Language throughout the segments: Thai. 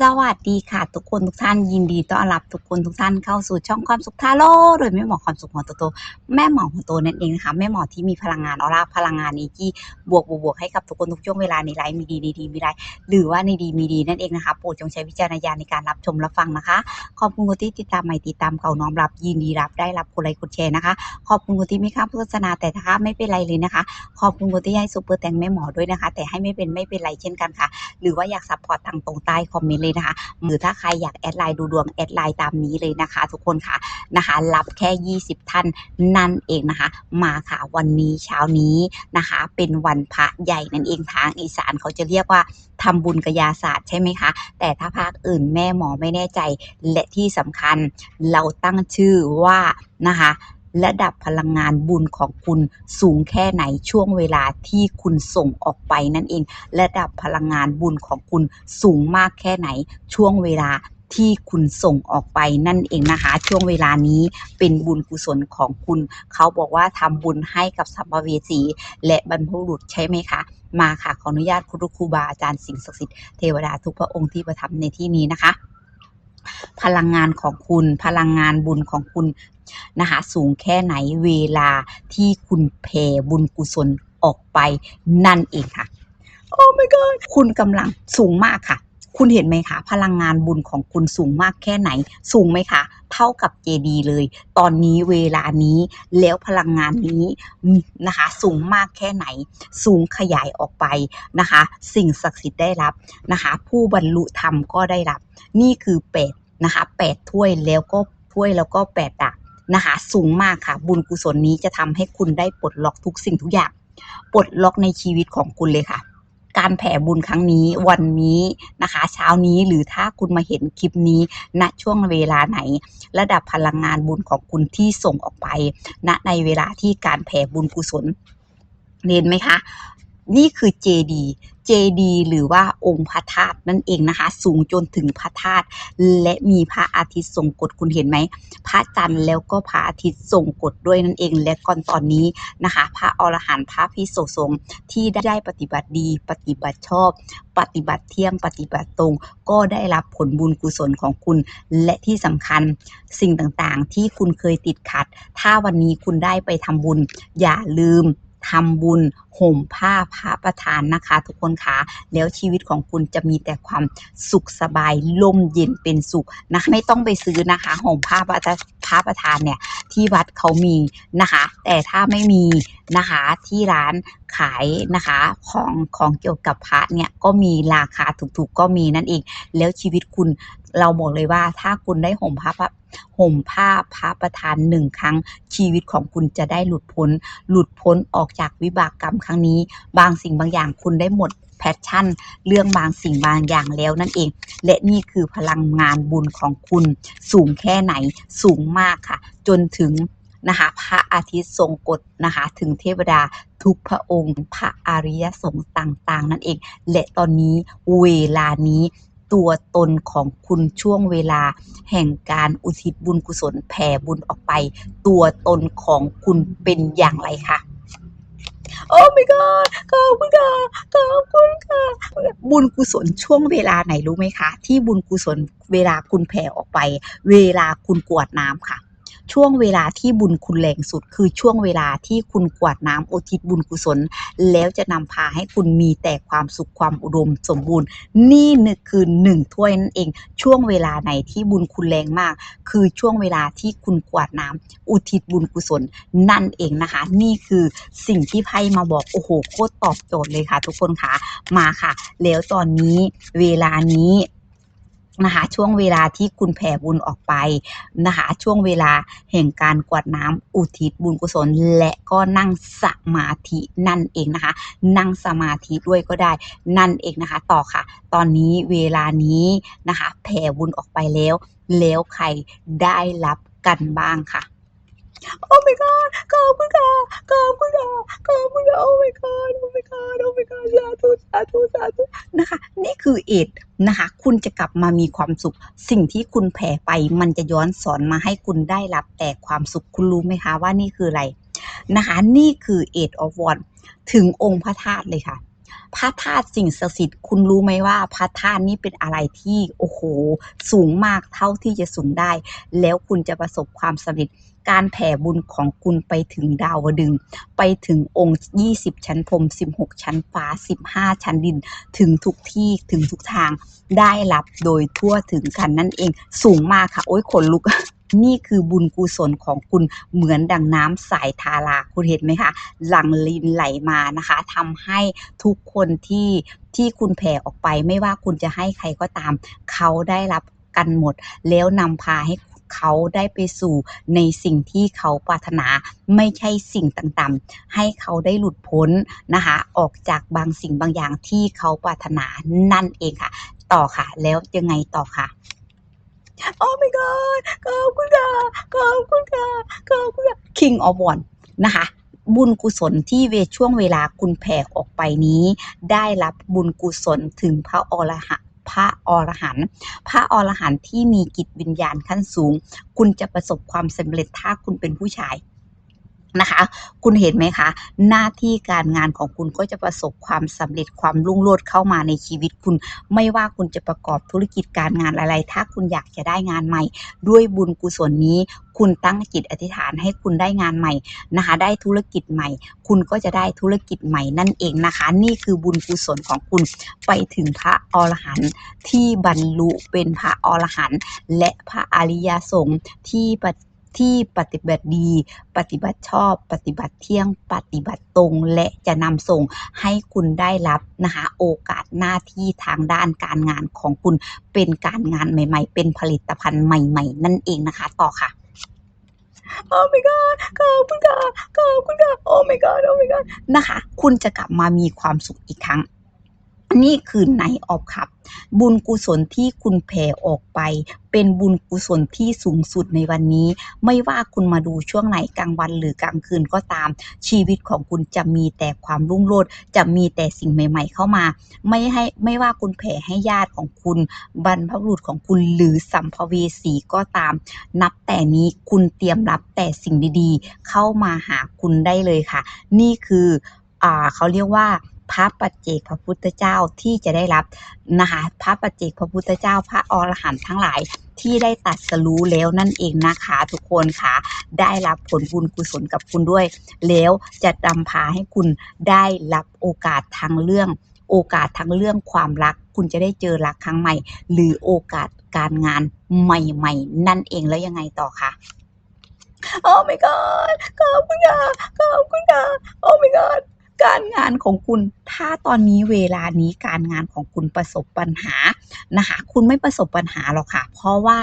สวัสดีค่ะ ทุกคนทุกท่านยินดีต้อนรับทุกคนทุกท่านเข้าสู่ช่องความสุขทาโร่โดยแม่หมอความสุขหัวโตแม่หมอหัวโตนั่นเองนะคะแม่หมอที่มีพลังงานออร่าพลังงานนี้ที่บวกบวกบวกให้กับทุกคนทุกช่วงเวลาในไลฟ์มีดีในดีมีไรหรือว่าในดีมีดีนั่นเองนะคะโปรดจงใช้วิจารณญาณในการรับชมรับฟังนะคะขอบคุณคนที่ติดตามใหม่ติดตามเก่าน้อมรับยินดีรับได้รับกดไลค์กดแชร์นะคะขอบคุณคนที่ไม่ข้ามโฆษณาแต่ถ้าไม่เป็นไรเลยนะคะ ขอบคุณคนที่ให้ซุปเปอร์แตงแม่หมอด้วยนะคะ แต่ให้ไม่เป็นไม่เป็นไรเช่นกันค่ะ หรือว่าอยากซัพพอร์ตทางตรงใต้คอมเมนต์เลยนะคะหรือถ้าใครอยากแอดไลน์ดูดวงแอดไลน์ตามนี้เลยนะคะ ทุกคนค่ะนะคะ รับแค่ 20 ท่านนั่นเองนะคะ มาค่ะวันนี้เช้านี้นะคะ เป็นวันพระใหญ่นั่นเองทางอีสานเขาจะเรียกว่าทำบุญกยาศาสตร์ใช่ไหมคะ แต่ถ้าภาคอื่นแม่หมอไม่แน่ใจและที่สำคัญเราตั้งชื่อว่านะคะ ระดับพลังงานบุญของคุณสูงแค่ไหนช่วงเวลาที่คุณส่งออกไปนั่นเอง ระดับพลังงานบุญของคุณสูงมากแค่ไหนช่วงเวลาที่คุณส่งออกไปนั่นเองนะคะ ช่วงเวลานี้เป็นบุญกุศลของคุณ เขาบอกว่าทำบุญให้กับสัมภเวสี และบรรพบุรุษใช่ไหมคะ มาค่ะ ขออนุญาตคุณครูบาอาจารย์สิ่งศักดิ์สิทธิ์เทวดาทุกพระองค์ที่ประทับในที่นี้นะคะพลังงานของคุณพลังงานบุญของคุณ นะคะสูงแค่ไหนเวลาที่คุณแผ่บุญกุศลออกไปนั่นเองค่ะ โอ้ my god คุณกำลังสูงมากค่ะ คุณเห็นไหมคะพลังงานบุญของคุณสูงมากแค่ไหน สูงไหมคะ เท่ากับเจดีเลย ตอนนี้เวลานี้แล้วพลังงานนี้นะคะ สูงมากแค่ไหน สูงขยายออกไปนะคะ สิ่งศักดิ์สิทธิ์ได้รับนะคะ ผู้บรรลุธรรมก็ได้รับ นี่คือแปดนะคะแปดถ้วยแล้วก็ถ้วยแล้วก็แปดดาบ นะคะ สูงมากค่ะ บุญกุศลนี้จะทำให้คุณได้ปลดล็อกทุกสิ่งทุกอย่าง ปลดล็อกในชีวิตของคุณเลยค่ะ การแผ่บุญครั้งนี้วันนี้นะคะ เช้านี้หรือถ้าคุณมาเห็นคลิปนี้ณช่วงเวลาไหน ระดับพลังงานบุญของคุณที่ส่งออกไปณในเวลาที่การแผ่บุญกุศลเห็นไหมคะ นี่คือเจดีเจดีหรือว่าองค์พระธาตุนั่นเองนะคะ สูงจนถึงพระธาตุและมีพระอาทิตย์ทรงกฎคุณเห็นไหม พระจันทร์แล้วก็พระอาทิตย์ทรงกฎด้วยนั่นเอง และก่อนตอนนี้นะคะ พระอรหันต์พระพิโสสงฆ์ที่ได้ปฏิบัติดี ปฏิบัติชอบ ปฏิบัติเที่ยงปฏิบัติตรง ก็ได้รับผลบุญกุศลของคุณ และที่สำคัญสิ่งต่างๆ ที่คุณเคยติดขัด ถ้าวันนี้คุณได้ไปทำบุญ อย่าลืม ทำบุญห่มผ้าพระประธานนะคะ ทุกคนคะแล้วชีวิตของคุณจะมีแต่ความสุขสบายล่มเย็นเป็นสุขนะไม่ต้องไปซื้อนะคะห่มผ้าพระพระประธานเนี่ยที่วัดเขามีนะคะ แต่ถ้าไม่มีนะคะที่ร้านขายนะคะของของเกี่ยวกับพระเนี่ยก็มีราคาถูกๆก็มีนั่นเอง แล้วชีวิตคุณ เราบอกเลยว่าถ้าคุณได้ห่มผ้าห่มผ้าพระประธานหนึ่งครั้ง ชีวิตของคุณจะได้หลุดพ้น หลุดพ้นออกจากวิบากกรรมครั้งนี้ บางสิ่งบางอย่างคุณได้หมดแพชชั่น เรื่องบางสิ่งบางอย่างแล้วนั่นเอง และนี่คือพลังงานบุญของคุณ สูงแค่ไหนสูงมากค่ะ จนถึงนะคะพระอาทิตย์ทรงกฎนะคะถึงเทวดาทุกพระองค์ พระอริยสงฆ์ต่าง ๆ นั่นเอง และตอนนี้เวลานี้ ตัวตนของคุณช่วงเวลา แห่งการอุทิศบุญกุศลแผ่บุญออกไป ตัวตนของคุณเป็นอย่างไรคะโอ้ my god ขอบคุณค่ะขอบคุณค่ะ บุญกุศลช่วงเวลาไหนรู้ไหมคะ ที่บุญกุศลเวลาคุณแผ่ออกไป เวลาคุณกวดน้ำค่ะ ช่วงเวลาที่บุญคุณแรงสุด คือช่วงเวลาที่คุณกวาดน้ำอุทิศบุญกุศล แล้วจะนำพาให้คุณมีแต่ความสุขความอุดมสมบูรณ์ นี่นึกคือหนึ่งถ้วยนั่นเอง ช่วงเวลาไหนที่บุญคุณแรงมาก คือช่วงเวลาที่คุณกวาดน้ำอุทิศบุญกุศลนั่นเองนะคะ นี่คือสิ่งที่ไพ่มาบอกโอ้โหโคตรตอบโจทย์เลยค่ะ ทุกคนค่ะมาค่ะ แล้วตอนนี้เวลานี้ นะคะช่วงเวลาที่คุณแผ่บุญออกไปนะคะช่วงเวลาแห่งการกวาดน้ำอุทิศบุญกุศล และก็นั่งสมาธินั่นเองนะคะ นั่งสมาธิด้วยก็ได้นั่นเองนะคะ ต่อค่ะ ตอนนี้เวลานี้นะคะแผ่บุญออกไปแล้ว แล้วใครได้รับกันบ้างค่ะ โอ้ my god ขอบคุณค่ะขอบคุณค่ะขอบคุณค่ะโอ้ my god โอ้ my god โอ้ my god สาธุสาธุสาธุนะคะ นี่คือเอ็ดนะคะ คุณจะกลับมามีความสุข สิ่งที่คุณแผ่ไป มันจะย้อนสอนมาให้คุณได้รับแต่ความสุขคุณรู้ไหมคะว่านี่คืออะไรนะคะ นี่คือ Eight of Wands ถึงองค์พระธาตุเลยค่ะ พระธาตุสิ่งศักดิ์สิทธิ์คุณรู้ไหมว่าพระธาตุนี้เป็นอะไรที่โอ้โห สูงมากเท่าที่จะสูงได้ แล้วคุณจะประสบความสำเร็จการแผ่บุญของคุณไปถึงดาวดึง ไปถึงองค์ 20 ชั้นพรม 16 ชั้นฟ้า 15 ชั้นดิน ถึงทุกที่ถึงทุกทางได้รับโดยทั่วถึงกันนั่นเอง สูงมากค่ะ โอ้ยขนลุก นี่คือบุญกุศลของคุณเหมือนดังน้ำสายทาราคุณเห็นไหมคะหลังลินไหลมานะคะทำให้ทุกคนที่ที่คุณแผ่ออกไป ไม่ว่าคุณจะให้ใครก็ตาม เขาได้รับกันหมด แล้วนำพาให้เขาได้ไปสู่ในสิ่งที่เขาปรารถนาไม่ใช่สิ่งต่างๆให้เขาได้หลุดพ้นนะคะ ออกจากบางสิ่งบางอย่างที่เขาปรารถนานั่นเองค่ะ ต่อค่ะ แล้วยังไงต่อค่ะ โอ้ my god ขอบคุณค่ะขอบคุณค่ะขอบคุณค่ะ King of One นะคะบุญกุศลที่เวช่วงเวลาคุณแผ่ออกไปนี้ ได้รับบุญกุศลถึงพระอรหันต์พระอรหันต์พระอรหันต์ที่มีกิตวิญญาณขั้นสูง คุณจะประสบความสำเร็จถ้าคุณเป็นผู้ชาย นะคะ คุณเห็นไหมคะ หน้าที่การงานของคุณก็จะประสบความสำเร็จความรุ่งโรจน์เข้ามาในชีวิตคุณ ไม่ว่าคุณจะประกอบธุรกิจการงานอะไร ถ้าคุณอยากจะได้งานใหม่ ด้วยบุญกุศลนี้ คุณตั้งจิตอธิษฐานให้คุณได้งานใหม่นะคะ ได้ธุรกิจใหม่ คุณก็จะได้ธุรกิจใหม่นั่นเองนะคะ นี่คือบุญกุศลของคุณไปถึงพระอรหันต์ที่บรรลุเป็นพระอรหันต์และพระอริยสงฆ์ที่ปฏิ ที่ปฏิบัติดี ปฏิบัติชอบ ปฏิบัติเที่ยง ปฏิบัติตรง และจะนำส่งให้คุณได้รับนะคะโอกาสหน้าที่ทางด้านการงานของคุณเป็นการงานใหม่ ๆ เป็นผลิตภัณฑ์ใหม่ ๆ นั่นเองนะคะต่อค่ะโอ้ my god ขอบคุณค่ะขอบคุณค่ะโอ้ my god โอ้ my god นะคะ คุณจะกลับมามีความสุขอีกครั้ง นี่คือไนออฟครับ บุญกุศลที่คุณแผ่ออกไป เป็นบุญกุศลที่สูงสุดในวันนี้ ไม่ว่าคุณมาดูช่วงไหนกลางวันหรือกลางคืนก็ตาม ชีวิตของคุณจะมีแต่ความรุ่งโรจน์จะมีแต่สิ่งใหม่ ๆ เข้ามา ไม่ให้ไม่ว่าคุณแผ่ให้ญาติของคุณ บรรพบุรุษของคุณหรือสัมภเวสีก็ตาม นับแต่นี้คุณเตรียมรับแต่สิ่งดีๆ เข้ามาหาคุณได้เลยค่ะ นี่คืออ่าเขาเรียกว่า พระปัจเจกพระพุทธเจ้าที่จะได้รับนะคะพระปัจเจกพระพุทธเจ้าพระอรหันต์ทั้งหลายที่ได้ตัดสรู้แล้วนั่นเองนะคะ ทุกคนค่ะ ได้รับผลบุญกุศลกับคุณด้วย แล้วจะนำพาให้คุณได้รับโอกาสทางเรื่อง โอกาสทางเรื่องความรัก คุณจะได้เจอรักครั้งใหม่ หรือโอกาสการงานใหม่ ๆ นั่นเองแล้วยังไงต่อคะโอ้ my god ขอบคุณค่ะขอบคุณค่ะโอ้ my god การงานของคุณ ถ้าตอนนี้เวลานี้การงานของคุณประสบปัญหานะคะ คุณไม่ประสบปัญหาหรอกค่ะ เพราะว่า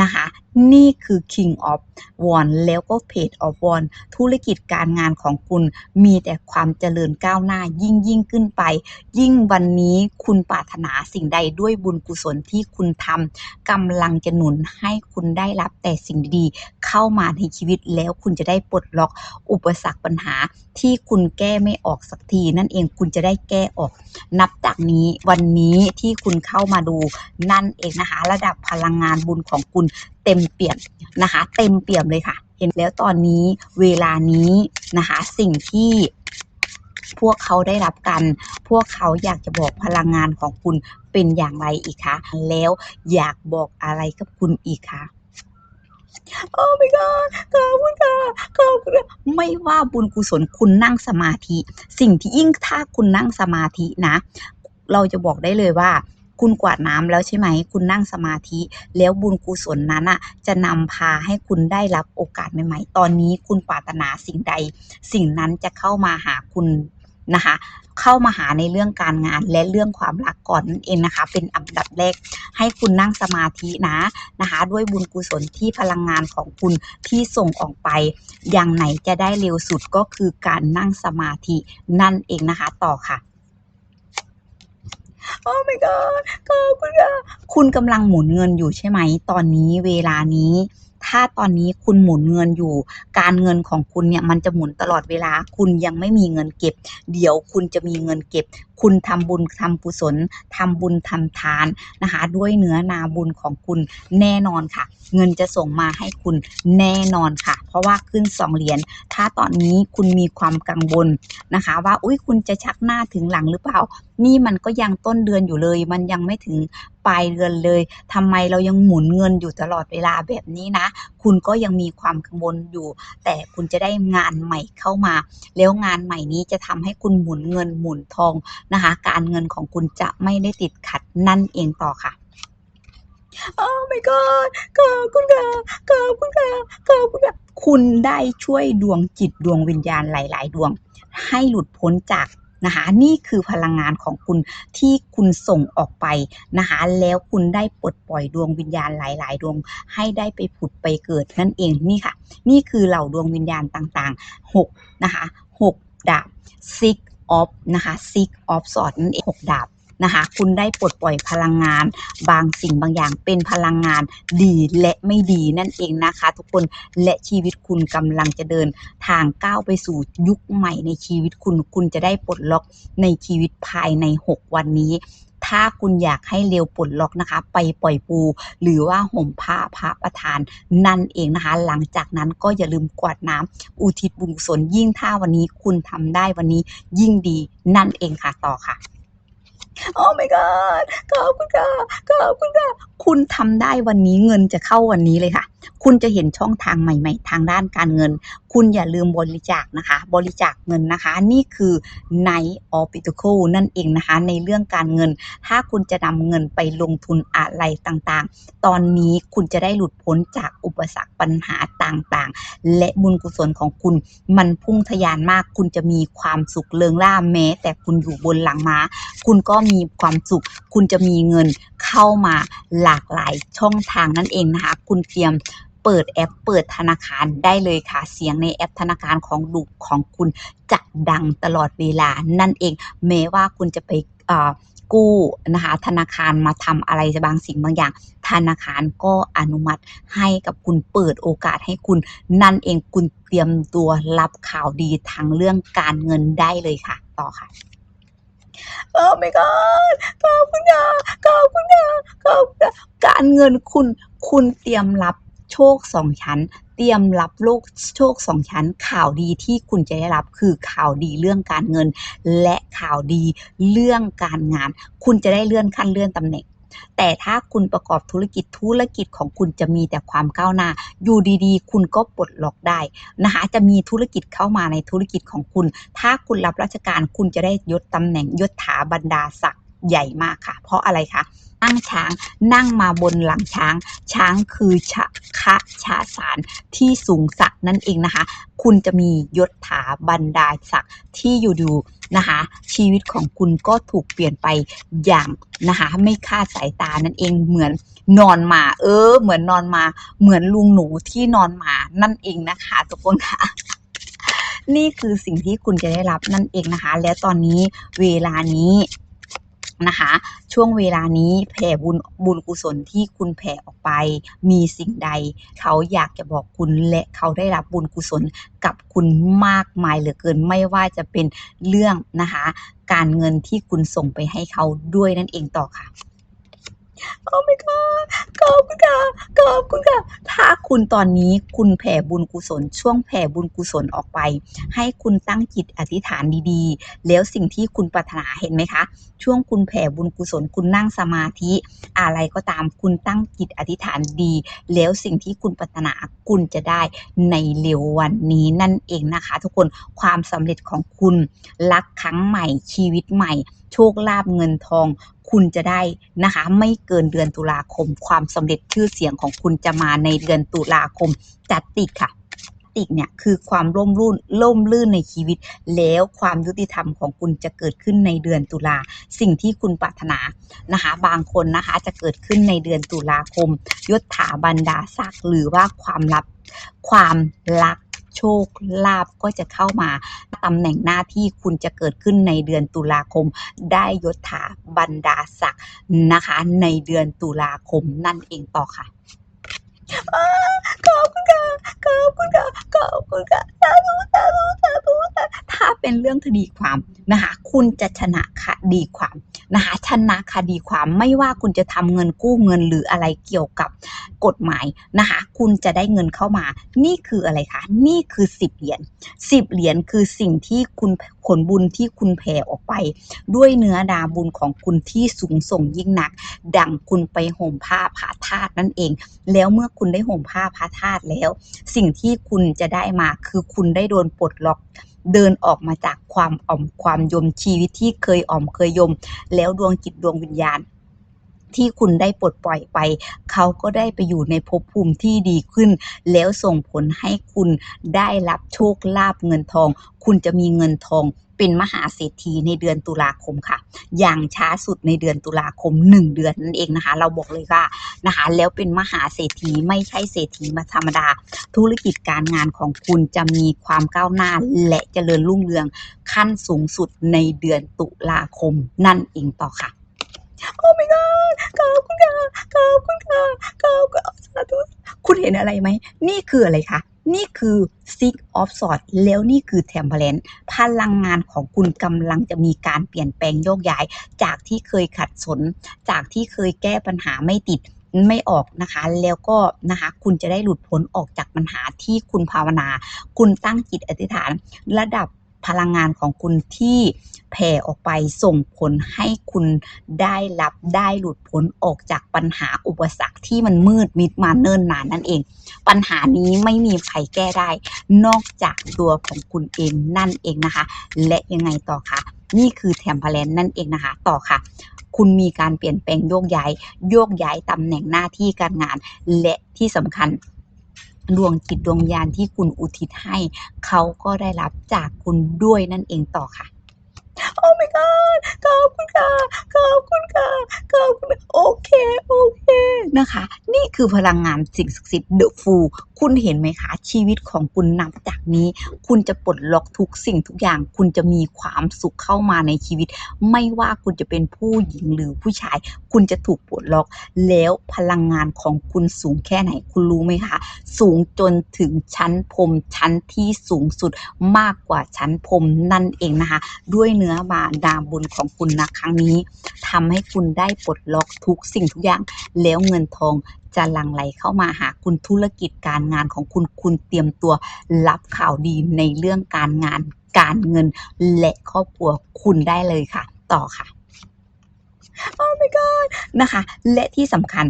นะคะนี่คือ King of One แล้วก็ Page of One ธุรกิจการงานของคุณมีแต่ความเจริญก้าวหน้ายิ่งยิ่งขึ้นไป ยิ่งวันนี้คุณปรารถนาสิ่งใดด้วยบุญกุศลที่คุณทำกำลังจะหนุนให้คุณได้รับแต่สิ่งดีๆเข้ามาในชีวิตแล้วคุณจะได้ปลดล็อกอุปสรรคปัญหาที่คุณแก้ไม่ออกสักที นั่นเองคุณจะได้แก้ออก นับจากนี้วันนี้ที่คุณเข้ามาดูนั่นเองนะคะ ระดับพลังงานบุญของคุณเต็มเปี่ยมนะคะ เต็มเปี่ยมเลยค่ะ เห็นแล้วตอนนี้เวลานี้นะคะ สิ่งที่พวกเขาได้รับกัน พวกเขาอยากจะบอกพลังงานของคุณเป็นอย่างไรอีกคะ แล้วอยากบอกอะไรกับคุณอีกคะโอ้ my god ขอบคุณค่ะขอบคุณคะไม่ว่าบุญกุศลคุณนั่งสมาธิ สิ่งที่ยิ่งถ้าคุณนั่งสมาธินะ เราจะบอกได้เลยว่า คุณกวาดน้ำแล้วใช่ไหม คุณนั่งสมาธิ แล้วบุญกุศลนั้นอะ จะนำพาให้คุณได้รับโอกาสใหม่ๆ ตอนนี้คุณปรารถนาสิ่งใด สิ่งนั้นจะเข้ามาหาคุณนะคะเข้ามาหาในเรื่องการงานและเรื่องความรักก่อนนั่นเองนะคะ เป็นอันดับแรกให้คุณนั่งสมาธินะนะคะ ด้วยบุญกุศลที่พลังงานของคุณที่ส่งออกไป อย่างไหนจะได้เร็วสุดก็คือการนั่งสมาธินั่นเองนะคะ ต่อค่ะ โอ้ my god ขอบคุณค่ะคุณกำลังหมุนเงินอยู่ใช่ไหม ตอนนี้เวลานี้ ถ้าตอนนี้คุณหมุนเงินอยู่ การเงินของคุณเนี่ยมันจะหมุนตลอดเวลา คุณยังไม่มีเงินเก็บ เดี๋ยวคุณจะมีเงินเก็บ คุณทำบุญทำกุศลทำบุญทำทานนะคะ ด้วยเนื้อนาบุญของคุณแน่นอนค่ะ เงินจะส่งมาให้คุณแน่นอนค่ะ เพราะว่าขึ้นสองเหรียญถ้าตอนนี้คุณมีความกังวลนะคะ ว่าอุ้ยคุณจะชักหน้าถึงหลังหรือเปล่า นี่มันก็ยังต้นเดือนอยู่เลย มันยังไม่ถึงปลายเดือนเลยทำไมเรายังหมุนเงินอยู่ตลอดเวลาแบบนี้นะคุณก็ยังมีความกังวลอยู่ แต่คุณจะได้งานใหม่เข้ามา แล้วงานใหม่นี้จะทำให้คุณหมุนเงินหมุนทองนะคะ การเงินของคุณจะไม่ได้ติดขัดนั่นเองต่อค่ะโอ้ my god ขอบคุณค่ะขอบคุณค่ะขอบคุณค่ะคุณได้ช่วยดวงจิตดวงวิญญาณหลาย ๆ ดวง ให้หลุดพ้นจาก นะคะนี่คือพลังงานของคุณที่คุณส่งออกไปนะคะแล้วคุณได้ปลดปล่อยดวงวิญญาณหลาย ๆ ดวงให้ได้ไปผุดไปเกิดนั่นเองนี่ค่ะ นี่คือเหล่าดวงวิญญาณต่างๆ6นะคะ6ดาบ six of นะคะ six of swords นั่นเอง6ดาบ นะคะคุณได้ปลดปล่อยพลังงาน บางสิ่งบางอย่างเป็นพลังงานดีและไม่ดีนั่นเองนะคะ ทุกคนและชีวิตคุณกำลังจะเดินทางก้าวไปสู่ยุคใหม่ในชีวิตคุณ คุณจะได้ปลดล็อกในชีวิตภายใน 6 วันนี้ถ้าคุณอยากให้เร็วปลดล็อกนะคะ ไปปล่อยปู หรือว่าห่มผ้าพระประธานนั่นเองนะคะ หลังจากนั้นก็อย่าลืมกวาดน้ำอุทิศบุญกุศลยิ่งถ้าวันนี้คุณทำได้วันนี้ยิ่งดีนั่นเองค่ะต่อค่ะ โอ้ my god ขอบคุณค่ะขอบคุณค่ะคุณทำได้วันนี้เงินจะเข้าวันนี้เลยค่ะ คุณจะเห็นช่องทางใหม่ ๆ ทางด้านการเงิน คุณอย่าลืมบริจาคนะคะ บริจาคเงินนะคะ นี่คือ Night of Pentacle นั่นเองนะคะ ในเรื่องการเงิน ถ้าคุณจะนำเงินไปลงทุนอะไรต่างๆ ตอนนี้คุณจะได้หลุดพ้นจากอุปสรรคปัญหาต่างๆ และบุญกุศลของคุณ มันพุ่งทะยานมาก คุณจะมีความสุขเริงร่าแม้ แต่คุณอยู่บนหลังม้า คุณก็มีมีความสุข คุณจะมีเงินเข้ามาหลากหลายช่องทางนั่นเองนะคะ คุณเตรียมเปิดแอปเปิดธนาคารได้เลยค่ะ เสียงในแอปธนาคารของดุของคุณจะดังตลอดเวลานั่นเอง แม้ว่าคุณจะไปเอ่อกู้นะคะธนาคารมาทำอะไรบางสิ่งบางอย่าง ธนาคารก็อนุมัติให้กับคุณเปิดโอกาสให้คุณ นั่นเองคุณเตรียมตัวรับข่าวดีทางเรื่องการเงินได้เลยค่ะ ต่อค่ะ โอ้ my god ขอบคุณค่ะขอบคุณค่ะขอบคุณค่ะการเงินคุณคุณเตรียมรับโชคสองชั้น เตรียมรับโลกโชคสองชั้น ข่าวดีที่คุณจะได้รับคือข่าวดีเรื่องการเงิน และข่าวดีเรื่องการงาน คุณจะได้เลื่อนขั้นเลื่อนตำแหน่ง แต่ถ้าคุณประกอบธุรกิจธุรกิจของคุณจะมีแต่ความก้าวหน้า อยู่ดีๆ คุณก็ปลดล็อกได้นะคะจะมีธุรกิจเข้ามาในธุรกิจของคุณ ถ้าคุณรับราชการคุณจะได้ยศตำแหน่งยศถาบรรดาศักดิ์ ใหญ่มากค่ะ เพราะอะไรคะนั่งช้างนั่งมาบนหลังช้าง ช้างคือชะคะชะสารที่สูงสักนั่นเองนะคะ คุณจะมียศถาบรรดาศักดิ์ที่อยู่ดูนะคะ ชีวิตของคุณก็ถูกเปลี่ยนไปอย่างนะคะ ไม่คาดสายตานั่นเองเหมือนนอนมา เออ เหมือนนอนมาเหมือนลุงหนูที่นอนมานั่นเองนะคะทุกคนค่ะนี่คือสิ่งที่คุณจะได้รับนั่นเองนะคะ และตอนนี้เวลานี้ นะคะ ช่วงเวลานี้แผ่บุญบุญกุศลที่คุณแผ่ออกไป มีสิ่งใด เขาอยากจะบอกคุณและเขาได้รับบุญกุศลกับคุณมากมายเหลือเกินไม่ว่าจะเป็นเรื่องนะคะ การเงินที่คุณส่งไปให้เขาด้วยนั่นเองต่อค่ะ โอ้ my god ขอบคุณค่ะขอบคุณค่ะ ถ้าคุณตอนนี้คุณแผ่บุญกุศล ช่วงแผ่บุญกุศลออกไป ให้คุณตั้งจิตอธิษฐานดีๆ แล้วสิ่งที่คุณปรารถนาเห็นไหมคะ ช่วงคุณแผ่บุญกุศล คุณนั่งสมาธิ อะไรก็ตามคุณตั้งจิตอธิษฐานดี แล้วสิ่งที่คุณปรารถนาคุณจะได้ในเร็ววันนี้นั่นเองนะคะ ทุกคนความสำเร็จของคุณรักครั้งใหม่ชีวิตใหม่ โชคลาภเงินทอง คุณจะได้นะคะ ไม่เกินเดือนตุลาคม ความสำเร็จชื่อเสียงของคุณจะมาในเดือนตุลาคมจัดติกค่ะติกเนี่ยคือความร่มรื่นล่มลื่นในชีวิต แล้วความยุติธรรมของคุณจะเกิดขึ้นในเดือนตุลาสิ่งที่คุณปรารถนานะคะ บางคนนะคะจะเกิดขึ้นในเดือนตุลาคมยศถาบรรดาศักดิ์หรือว่าความลับความรัก โชคลาภก็จะเข้ามาตำแหน่งหน้าที่คุณจะเกิดขึ้นในเดือนตุลาคม ได้ยศถาบรรดาศักดิ์นะคะ ในเดือนตุลาคมนั่นเองต่อค่ะ ขอบคุณค่ะขอบคุณค่ะขอบคุณค่ะสาธุสาธุสาธุสาธุถ้าเป็นเรื่องคดีความนะคะคุณจะชนะคดีความนะคะชนะคดีความไม่ว่าคุณจะทำเงินกู้เงินหรืออะไรเกี่ยวกับกฎหมายนะคะคุณจะได้เงินเข้ามา นี่คืออะไรคะ นี่คือสิบเหรียญสิบเหรียญคือสิ่งที่คุณ ลบุญที่คุณแผ่ออกไป ด้วยเนื้อดาบุญของคุณที่สูงส่งยิ่งนัก ดังคุณไปห่มผ้าผาธาตุนั่นเอง แล้วเมื่อคุณได้ห่มผ้าพระธาตุแล้ว สิ่งที่คุณจะได้มาคือคุณได้โดนปลดล็อกเดินออกมาจากความอ่อมความยมชีวิตที่เคยอ่อมเคยยม แล้วดวงจิตดวงวิญญาณ ที่คุณได้ปลดปล่อยไป เขาก็ได้ไปอยู่ในภพภูมิที่ดีขึ้น แล้วส่งผลให้คุณได้รับโชคลาภเงินทอง คุณจะมีเงินทองเป็นมหาเศรษฐีในเดือนตุลาคมค่ะ อย่างช้าสุดในเดือนตุลาคม 1 เดือนนั่นเองนะคะ เราบอกเลยว่านะคะแล้วเป็นมหาเศรษฐีไม่ใช่เศรษฐีมาธรรมดา ธุรกิจการงานของคุณจะมีความก้าวหน้าและเจริญรุ่งเรืองขั้นสูงสุดในเดือนตุลาคมนั่นเองต่อค่ะ โอ้ my god ขอบคุณค่ะขอบคุณค่ะขอบคุณสาธุคุณเห็นอะไรไหม นี่คืออะไรคะ นี่คือ Six of Swords แล้วนี่คือ Temperance พลังงานของคุณกำลังจะมีการเปลี่ยนแปลงโยกย้าย จากที่เคยขัดสน จากที่เคยแก้ปัญหาไม่ติดไม่ออกนะคะ แล้วก็นะคะ คุณจะได้หลุดพ้นออกจากปัญหาที่คุณภาวนา คุณตั้งจิตอธิษฐาน ระดับ พลังงานของคุณที่แผ่ออกไปส่งผลให้คุณได้รับได้หลุดพ้นออกจากปัญหาอุปสรรคที่มันมืดมิดมาเนิ่นนานนั่นเอง ปัญหานี้ไม่มีใครแก้ได้ นอกจากตัวของคุณเองนั่นเองนะคะ และยังไงต่อคะนี่คือแถมพลนนั่นเองนะคะ ต่อค่ะคุณมีการเปลี่ยนแปลงโยกย้าย โยกย้ายตำแหน่งหน้าที่การงาน และที่สำคัญ ดวงจิตดวงวิญญาณที่คุณอุทิศให้ เขาก็ได้รับจากคุณด้วยนั่นเองต่อค่ะ โอ้ my god ขอบคุณค่ะ ขอบคุณค่ะ ขอบคุณ โอเค โอเค นะคะ นี่คือพลังงานสิ่งศักดิ์สิทธิ์ The Fool คุณเห็นไหมคะ ชีวิตของคุณนับจากนี้ คุณจะปลดล็อกทุกสิ่งทุกอย่าง คุณจะมีความสุขเข้ามาในชีวิต ไม่ว่าคุณจะเป็นผู้หญิงหรือผู้ชาย คุณจะถูกปลดล็อก แล้วพลังงานของคุณสูงแค่ไหน คุณรู้ไหมคะ สูงจนถึงชั้นพรมชั้นที่สูงสุดมากกว่าชั้นพรมนั่นเองนะคะ ด้วยเนื้อบาดาบุญของคุณนะครั้งนี้ทำให้คุณได้ปลดล็อกทุกสิ่งทุกอย่าง แล้วเงินทองจะหลั่งไหลเข้ามาหาคุณธุรกิจการงานของคุณคุณเตรียมตัวรับข่าวดีในเรื่องการงานการเงินและครอบครัวคุณได้เลยค่ะ ต่อค่ะโอ้ my god นะคะ และที่สำคัญ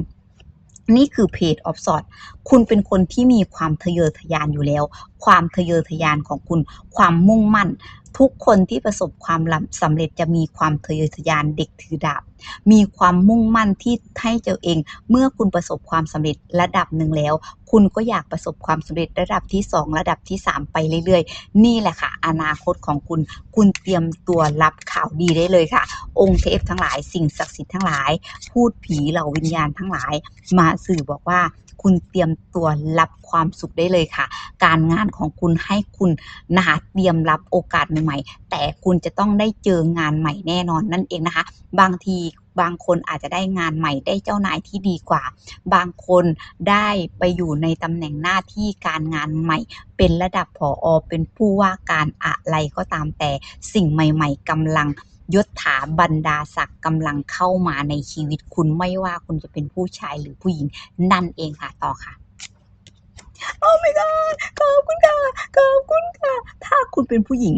นี่คือเพจออฟสอดคุณเป็นคนที่มีความทะเยอทะยานอยู่แล้ว ความทะเยอทะยานของคุณ ความมุ่งมั่น ทุกคนที่ประสบความสำเร็จจะมีความทะเยอทะยานเด็กถือดาบ มีความมุ่งมั่นที่ให้เจ้าเอง เมื่อคุณประสบความสำเร็จระดับหนึ่งแล้ว คุณก็อยากประสบความสำเร็จระดับที่ 2 ระดับที่ 3 ไปเรื่อยๆ นี่แหละค่ะ อนาคตของคุณ คุณเตรียมตัวรับข่าวดีได้เลยค่ะ องค์เทพทั้งหลาย สิ่งศักดิ์สิทธิ์ทั้งหลาย พูดผีเหล่าวิญญาณทั้งหลาย มาสื่อบอกว่าคุณเตรียมตัวรับความสุขได้เลยค่ะ การงานของคุณให้คุณนะคะเตรียมรับโอกาสใหม่ๆ แต่คุณจะต้องได้เจองานใหม่แน่นอนนั่นเองนะคะ บางทีบางคนอาจจะได้งานใหม่ได้เจ้านายที่ดีกว่า บางคนได้ไปอยู่ในตำแหน่งหน้าที่การงานใหม่ เป็นระดับผออเป็นผู้ว่าการอะไรก็ตามแต่สิ่งใหม่ ๆกำลังยศถาบรรดาศักดิ์กำลังเข้ามาในชีวิตคุณไม่ว่าคุณจะเป็นผู้ชายหรือผู้หญิงนั่นเองค่ะต่อค่ะ โอ้ my god ขอบคุณค่ะขอบคุณค่ะ ถ้าคุณเป็นผู้หญิง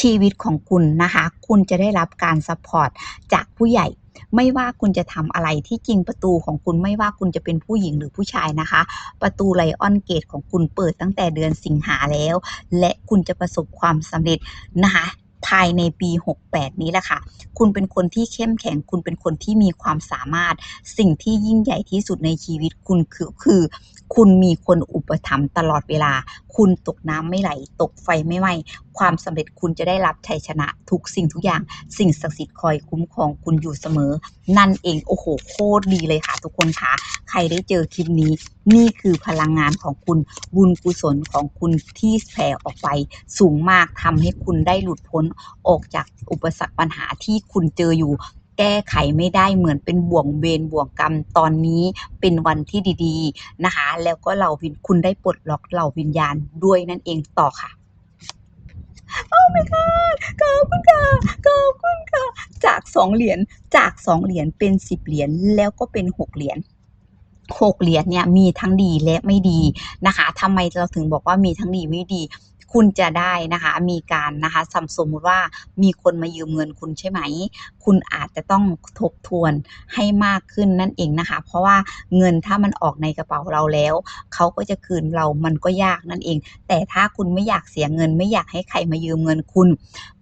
ชีวิตของคุณนะคะ คุณจะได้รับการซัพพอร์ตจากผู้ใหญ่ ไม่ว่าคุณจะทำอะไรที่จริงประตูของคุณไม่ว่าคุณจะเป็นผู้หญิงหรือผู้ชายนะคะ ประตูไลออนเกตของคุณเปิดตั้งแต่เดือนสิงหาแล้ว และคุณจะประสบความสำเร็จนะคะ ภายในปี 68 นี้แหละค่ะ คุณเป็นคนที่เข้มแข็ง คุณเป็นคนที่มีความสามารถ สิ่งที่ยิ่งใหญ่ที่สุดในชีวิตคุณคือคือคุณมีคนอุปถัมภ์ตลอดเวลา คุณตกน้ำไม่ไหล ตกไฟไม่ไหม้ ความสำเร็จคุณจะได้รับชัยชนะทุกสิ่งทุกอย่าง สิ่งศักดิ์สิทธิ์คอยคุ้มครองคุณอยู่เสมอ นั่นเองโอ้โหโคตรดีเลยค่ะ ทุกคนค่ะ ใครได้เจอคลิปนี้ นี่คือพลังงานของคุณบุญกุศลของคุณที่แผ่ออกไป สูงมากทำให้คุณได้หลุดพ้นออกจากอุปสรรคปัญหาที่คุณเจออยู่แก้ไขไม่ได้เหมือนเป็นบ่วงเวรบ่วงกรรมตอนนี้เป็นวันที่ดี ๆ นะคะ แล้วก็เหล่าวิญคุณได้ปลดล็อกเหล่าวิญญาณด้วยนั่นเองต่อค่ะ โอ้ my god ขอบคุณค่ะขอบคุณค่ะ จากสองเหรียญจากสองเหรียญเป็นสิบเหรียญแล้วก็เป็นหกเหรียญหกเหรียญเนี่ยมีทั้งดีและไม่ดีนะคะทำไมเราถึงบอกว่ามีทั้งดีไม่ดี คุณจะได้นะคะมีการนะคะสมสมมติว่ามีคนมายืมเงินคุณใช่ไหม คุณอาจจะต้องทบทวนให้มากขึ้นนั่นเองนะคะ เพราะว่าเงินถ้ามันออกในกระเป๋าเราแล้ว เขาก็จะคืนเรามันก็ยากนั่นเอง แต่ถ้าคุณไม่อยากเสียเงิน ไม่อยากให้ใครมายืมเงินคุณ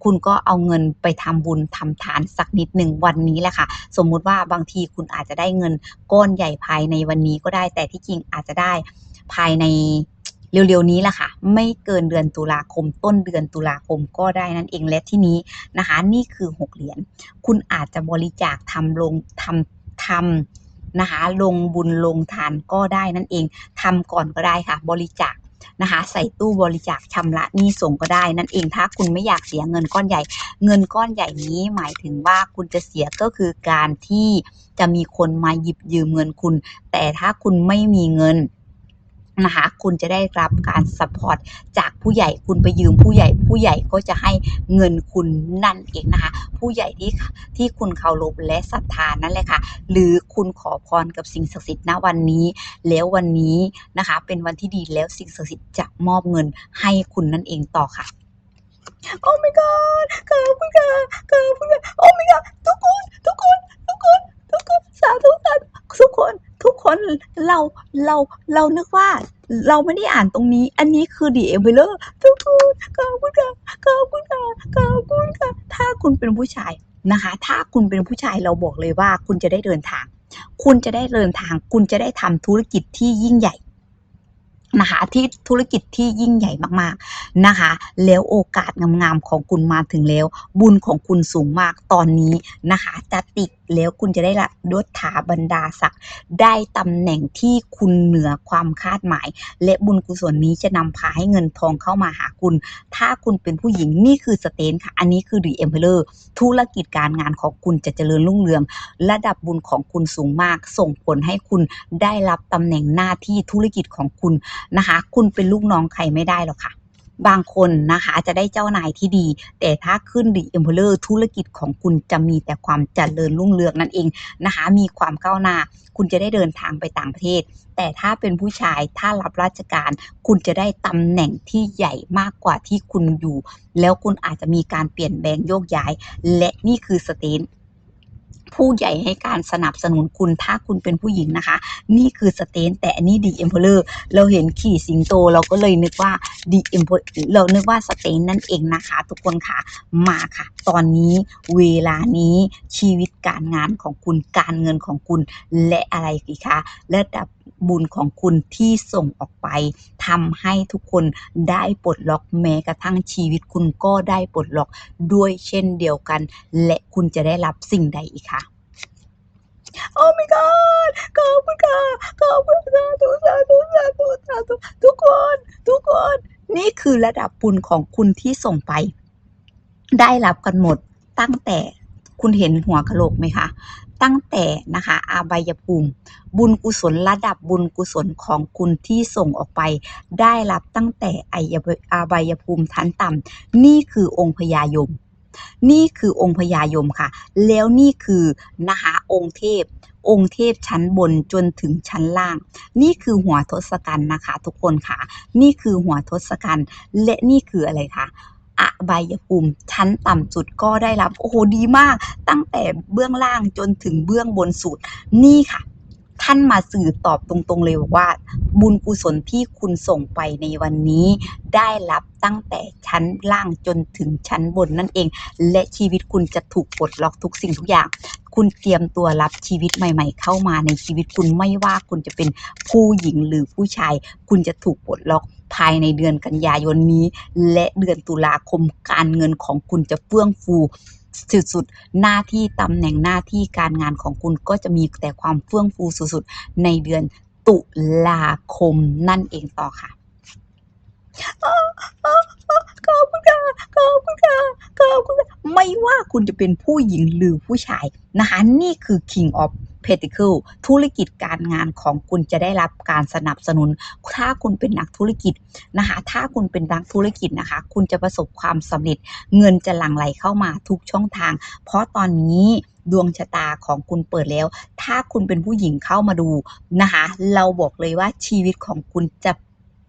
คุณก็เอาเงินไปทำบุญทำทานสักนิดหนึ่งวันนี้แหละค่ะ สมมุติว่าบางทีคุณอาจจะได้เงินก้อนใหญ่ภายในวันนี้ก็ได้ แต่ที่จริงอาจจะได้ภายใน เร็วๆนี้แหละค่ะ ไม่เกินเดือนตุลาคม ต้นเดือนตุลาคมก็ได้นั่นเองและที่นี้นะคะ นี่คือหกเหรียญคุณอาจจะบริจาคทำลงทำทำนะคะลงบุญลงทานก็ได้นั่นเองทำก่อนก็ได้ค่ะ บริจาคนะคะ ใส่ตู้บริจาคชำระหนี้ส่งก็ได้นั่นเองถ้าคุณไม่อยากเสียเงินก้อนใหญ่ เงินก้อนใหญ่นี้หมายถึงว่าคุณจะเสียก็คือการที่จะมีคนมาหยิบยืมเงินคุณ แต่ถ้าคุณไม่มีเงิน นะคะคุณจะได้รับการสปอร์ตจากผู้ใหญ่คุณไปยืมผู้ใหญ่ผู้ใหญ่ก็จะให้เงินคุณนั่นเองนะคะ ผู้ใหญ่ที่ที่คุณเคารพและศรัทธานั่นแหละค่ะ หรือคุณขอพรกับสิ่งศักดิ์สิทธิ์ณวันนี้ แล้ววันนี้นะคะ เป็นวันที่ดีแล้วสิ่งศักดิ์สิทธิ์จะมอบเงินให้คุณนั่นเองต่อค่ะโอ้ my god ขอบคุณค่ะขอบคุณค่ะโอ้ my god ทุกคนทุกคนทุกคน ทุกคนสาธุสาธุทุกคนทุกคนเราเราเรานึกว่าเราไม่ได้อ่านตรงนี้ อันนี้คือดีเอ็มเบลอทุกคนขอบคุณค่ะขอบคุณค่ะขอบคุณค่ะถ้าคุณเป็นผู้ชายนะคะ ถ้าคุณเป็นผู้ชายเราบอกเลยว่า คุณจะได้เดินทาง คุณจะได้เดินทาง คุณจะได้ทำธุรกิจที่ยิ่งใหญ่นะคะที่ธุรกิจที่ยิ่งใหญ่มากๆนะคะ แล้วโอกาสงามๆของคุณมาถึงแล้ว บุญของคุณสูงมากตอนนี้นะคะจะติดแล้วคุณจะได้รับยศถาบรรดาศักดิ์ได้ตำแหน่งที่คุณเหนือความคาดหมาย และบุญกุศลนี้จะนำพาให้เงินทองเข้ามาหาคุณ ถ้าคุณเป็นผู้หญิงนี่คือสเตนค่ะ อันนี้คือดีเอ็มเพลอร์ธุรกิจการงานของคุณจะเจริญรุ่งเรือง ระดับบุญของคุณสูงมาก ส่งผลให้คุณได้รับตำแหน่งหน้าที่ธุรกิจของคุณนะคะ คุณเป็นลูกน้องใครไม่ได้หรอกค่ะ บางคนนะคะจะได้เจ้านายที่ดี แต่ถ้าขึ้นดีเอ็มเพลอร์ธุรกิจของคุณจะมีแต่ความเจริญรุ่งเรืองนั่นเองนะคะ มีความก้าวหน้า คุณจะได้เดินทางไปต่างประเทศ แต่ถ้าเป็นผู้ชายถ้ารับราชการ คุณจะได้ตำแหน่งที่ใหญ่มากกว่าที่คุณอยู่ แล้วคุณอาจจะมีการเปลี่ยนแปลงโยกย้าย และนี่คือสเตน ผู้ใหญ่ให้การสนับสนุนคุณถ้าคุณเป็นผู้หญิงนะคะ นี่คือสเตนแต่อันนี้ดีเอ็มเพลอร์เราเห็นขี่สิงโตเราก็เลยนึกว่าดีเอ็มเพเรานึกว่าสเตนนั่นเองนะคะ ทุกคนค่ะมาค่ะ ตอนนี้เวลานี้ชีวิตการงานของคุณการเงินของคุณและอะไรอีกคะระดับบุญของคุณที่ส่งออกไปทำให้ทุกคนได้ปลดล็อกแม้กระทั่งชีวิตคุณก็ได้ปลดล็อกด้วยเช่นเดียวกัน และคุณจะได้รับสิ่งใดอีกคะโอ้ my god ขอบคุณค่ะขอบคุณสาธุกสาธุกสาธุกสาธุทุกคน ทุกคน นี่คือระดับบุญของคุณที่ส่งไป ได้รับกันหมดตั้งแต่คุณเห็นหัวกะโหลกไหมคะ ตั้งแต่นะคะอาบายภูมิ บุญกุศลระดับบุญกุศลของคุณที่ส่งออกไป ได้รับตั้งแต่อายบาบายภูมิชั้นต่ำนี่คือองค์พญายม นี่คือองค์พญายมค่ะ แล้วนี่คือนะคะองค์เทพ องค์เทพชั้นบนจนถึงชั้นล่าง นี่คือหัวทศกัณฐ์นะคะ ทุกคนค่ะ นี่คือหัวทศกัณฐ์และนี่คืออะไรคะ อบายภูมิชั้นต่ำสุดก็ได้รับโอ้โหดีมาก ตั้งแต่เบื้องล่างจนถึงเบื้องบนสุดนี่ค่ะ ท่านมาสื่อตอบตรงๆเลยบอกว่า บุญกุศลที่คุณส่งไปในวันนี้ ได้รับตั้งแต่ชั้นล่างจนถึงชั้นบนนั่นเอง และชีวิตคุณจะถูกปลดล็อกทุกสิ่งทุกอย่าง คุณเตรียมตัวรับชีวิตใหม่ ๆ เข้ามาในชีวิตคุณไม่ว่าคุณจะเป็นผู้หญิงหรือผู้ชาย คุณจะถูกปลดล็อกภายในเดือนกันยายนนี้ และเดือนตุลาคมการเงินของคุณจะเฟื่องฟูสุดๆ หน้าที่ตำแหน่งหน้าที่การงานของคุณก็จะมีแต่ความเฟื่องฟูสุดๆ ในเดือนตุลาคมนั่นเองต่อค่ะขอบคุณค่ะขอบคุณค่ะขอบคุณค่ะ ไม่ว่าคุณจะเป็นผู้หญิงหรือผู้ชายนะคะนี่คือ King of Pentacle ธุรกิจการงานของคุณจะได้รับการสนับสนุน ถ้าคุณเป็นนักธุรกิจนะคะถ้าคุณเป็นนักธุรกิจนะคะ คุณจะประสบความสำเร็จ เงินจะหลั่งไหลเข้ามาทุกช่องทาง เพราะตอนนี้ดวงชะตาของคุณเปิดแล้ว ถ้าคุณเป็นผู้หญิงเข้ามาดูนะคะ เราบอกเลยว่าชีวิตของคุณจะ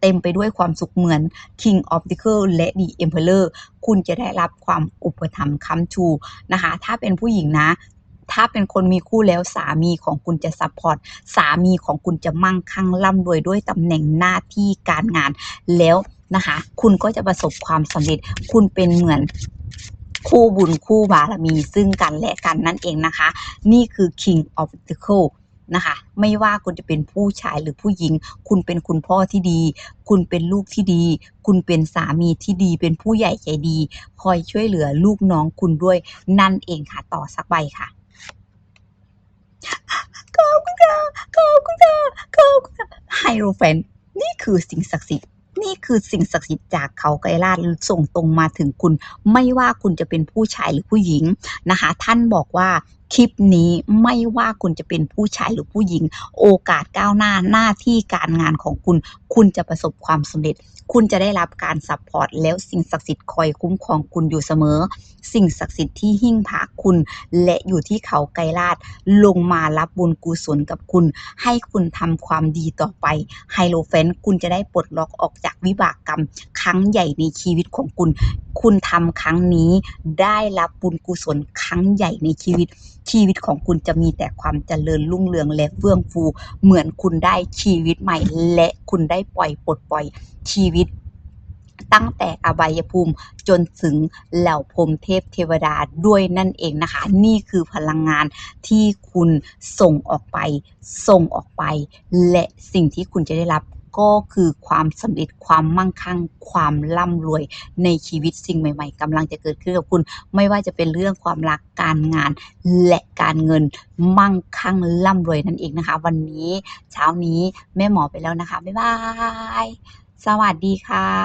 เต็มไปด้วยความสุขเหมือน King of the Curl และ The Emperor คุณจะได้รับความอุปถัมภ์ค้ำชูนะคะ ถ้าเป็นผู้หญิงนะถ้าเป็นคนมีคู่แล้วสามีของคุณจะซัพพอร์ตสามีของคุณจะมั่งคั่งร่ำรวยด้วยตำแหน่งหน้าที่การงานแล้วนะคะ คุณก็จะประสบความสำเร็จ คุณเป็นเหมือนคู่บุญคู่บารมีซึ่งกันและกันนั่นเองนะคะ นี่คือ King of the c o นะคะ ไม่ว่าคุณจะเป็นผู้ชายหรือผู้หญิง คุณเป็นคุณพ่อที่ดี คุณเป็นลูกที่ดี คุณเป็นสามีที่ดี เป็นผู้ใหญ่ใจดี คอยช่วยเหลือลูกน้องคุณด้วย นั่นเองค่ะ ต่อสักใบค่ะขอบคุณค่ะขอบคุณค่ะขอบคุณค่ะไฮโรแฟน นี่คือสิ่งศักดิ์สิทธิ์นี่คือสิ่งศักดิ์สิทธิ์จากเขาไกรลาดส่งตรงมาถึงคุณ ไม่ว่าคุณจะเป็นผู้ชายหรือผู้หญิงนะคะ ท่านบอกว่า คลิปนี้ไม่ว่าคุณจะเป็นผู้ชายหรือผู้หญิง โอกาสก้าวหน้าหน้าที่การงานของคุณ คุณจะประสบความสำเร็จ คุณจะได้รับการซัพพอร์ตแล้วสิ่งศักดิ์สิทธิ์คอยคุ้มครองคุณอยู่เสมอ สิ่งศักดิ์สิทธิ์ที่หิ้งผาคุณ และอยู่ที่เขาไกรลาดลงมารับบุญกุศลกับคุณ ให้คุณทำความดีต่อไปไฮโลแฟนคุณจะได้ปลดล็อกออกจากวิบากกรรม ครั้งใหญ่ในชีวิตของคุณ คุณทำครั้งนี้ได้รับบุญกุศลครั้งใหญ่ในชีวิต ชีวิตของคุณจะมีแต่ความเจริญรุ่งเรืองและเฟื่องฟู เหมือนคุณได้ชีวิตใหม่ และคุณได้ปล่อยปลดปล่อยชีวิตตั้งแต่อบายภูมิจนถึงเหล่าพรมเทพเทวดาด้วยนั่นเองนะคะ นี่คือพลังงานที่คุณส่งออกไป ส่งออกไป และสิ่งที่คุณจะได้รับ ก็คือความสำเร็จความมั่งคั่ง ความร่ำรวยในชีวิตสิ่งใหม่ๆกำลังจะเกิดขึ้นกับคุณ ไม่ว่าจะเป็นเรื่องความรักการงาน และการเงินมั่งคั่งร่ำรวยนั่นเองนะคะ วันนี้เช้านี้แม่หมอไปแล้วนะคะบ๊ายบายสวัสดีค่ะ